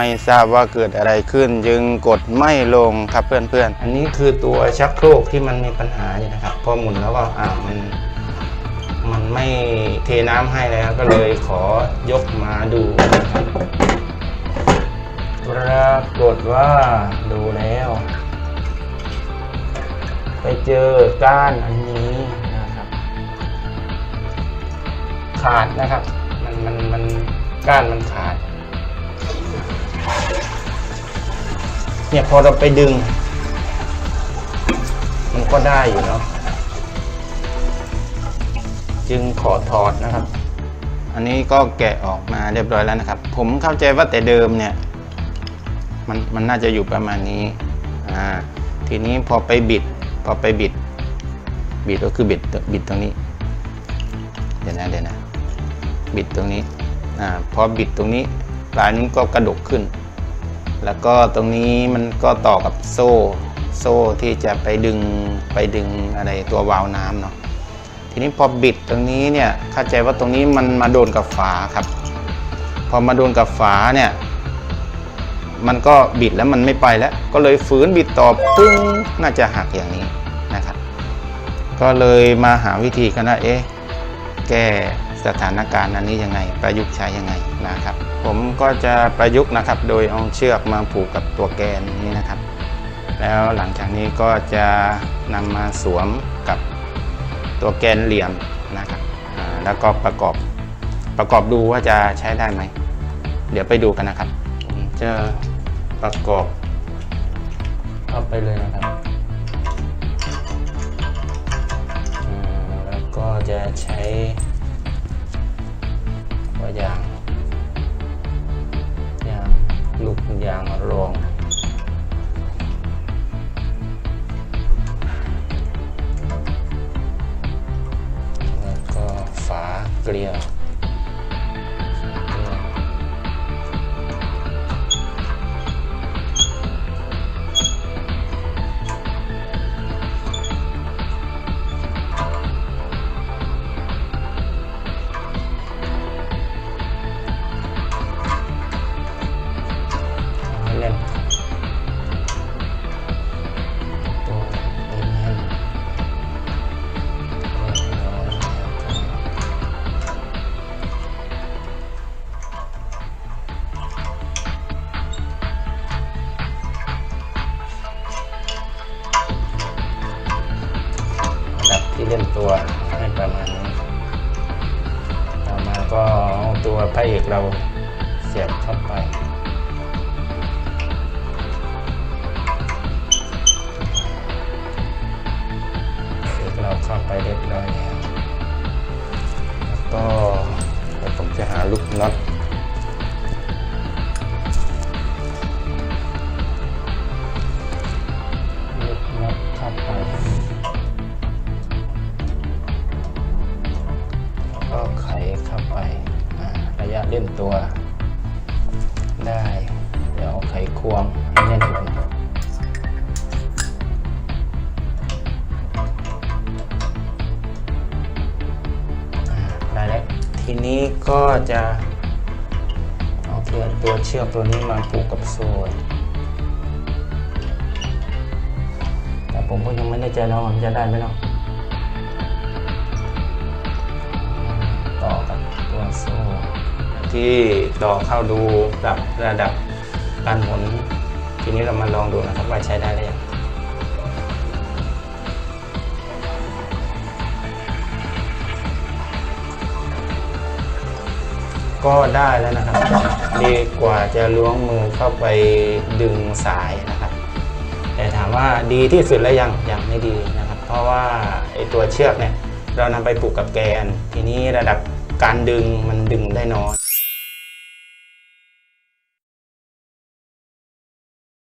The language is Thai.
ไม่ทราบว่าเกิดอะไรขึ้น จึงกดไม่ลงครับเพื่อนๆ อันนี้คือตัวชักโครกที่มันมีปัญหาอยู่นะครับพอหมุนแล้วก็อ่ามันมันไม่เทน้ำให้แล้วก็เลยขอยกมาดูปรากฏว่าดูแล้ว ไปเจอก้านอันนี้นะครับ ขาดนะครับ มันมันมันก้านมันขาด เนี่ยพอเราไปดึง มันก็ได้อยู่เนาะจึงขอถอดนะครับ อันนี้ก็แกะออกมาเรียบร้อยแล้วนะครับ ผมเข้าใจว่าแต่เดิมเนี่ย มันมันน่าจะอยู่ประมาณนี้อ่าทีนี้พอไปบิด พอไปบิด บิดก็คือบิดบิดตรงนี้ เดี๋ยวนะเดี๋ยวนะ บิดตรงนี้อ่าพอบิดตรงนี้ปลายนี้ก็กระดกขึ้น แล้วก็ตรงนี้มันก็ต่อกับโซ่ โซ่ที่จะไปดึงไปดึงอะไรตัววาล์วน้ำเนาะทีนี้พอบิดตรงนี้เนี่ยเข้าใจว่าตรงนี้มันมาโดนกับฝาครับ พอมาโดนกับฝาเนี่ยมันก็บิดแล้วมันไม่ไปแล้ว ก็เลยฝืนบิดต่อปึ้งน่าจะหักอย่างนี้นะครับ ก็เลยมาหาวิธีกันว่าเอ๊ะแก้ สถานการณ์อันนี้ยังไง ประยุกต์ใช้ยังไงนะครับ ผมก็จะประยุกต์นะครับโดยเอาเชือกมาผูกกับตัวแกนนี้นะครับ แล้วหลังจากนี้ก็จะนำมาสวมกับตัวแกนเหลี่ยมนะครับแล้วก็ประกอบประกอบดูว่าจะใช้ได้ไหม เดี๋ยวไปดูกันนะครับผมจะประกอบเข้าไปเลยนะครับแล้วก็จะใช้ ตัวยางยางลูกยางรองแล้วก็ฝาเกลียว ตัวพระเอกเราเสียบเข้าไปเอกเราเข้าไปเรียบร้อยแล้วแล้วก็วผมจะหาลูกน็อตลูกน็อตเข้าไปแล้วก็ไขเข้าไป ยะเล่นตัว ได้ เดี๋ยวเอาไขควงให้แน่นก่อนได้แล้วทีนี้ก็จะเอาเชือกตัวเชือกตัวนี้มาผูกกับโซ่แต่ผมก็ยังไม่แน่ใจนะว่ามันจะได้ไหมเนาะต่อกับตัวโซ่ ที่ต่อเข้าดูปรับระดับการหมุน ทีนี้เรามาลองดูนะครับว่าใช้ได้หรือยังก็ได้แล้วนะครับดีกว่าจะล้วงมือเข้าไปดึงสายนะครับ แต่ถามว่าดีที่สุดแล้วยังยังไม่ดีนะครับ เพราะว่าไอตัวเชือกเนี่ยเรานำไปผูกกับแกน ทีนี้ระดับการดึงมันดึงได้น้อย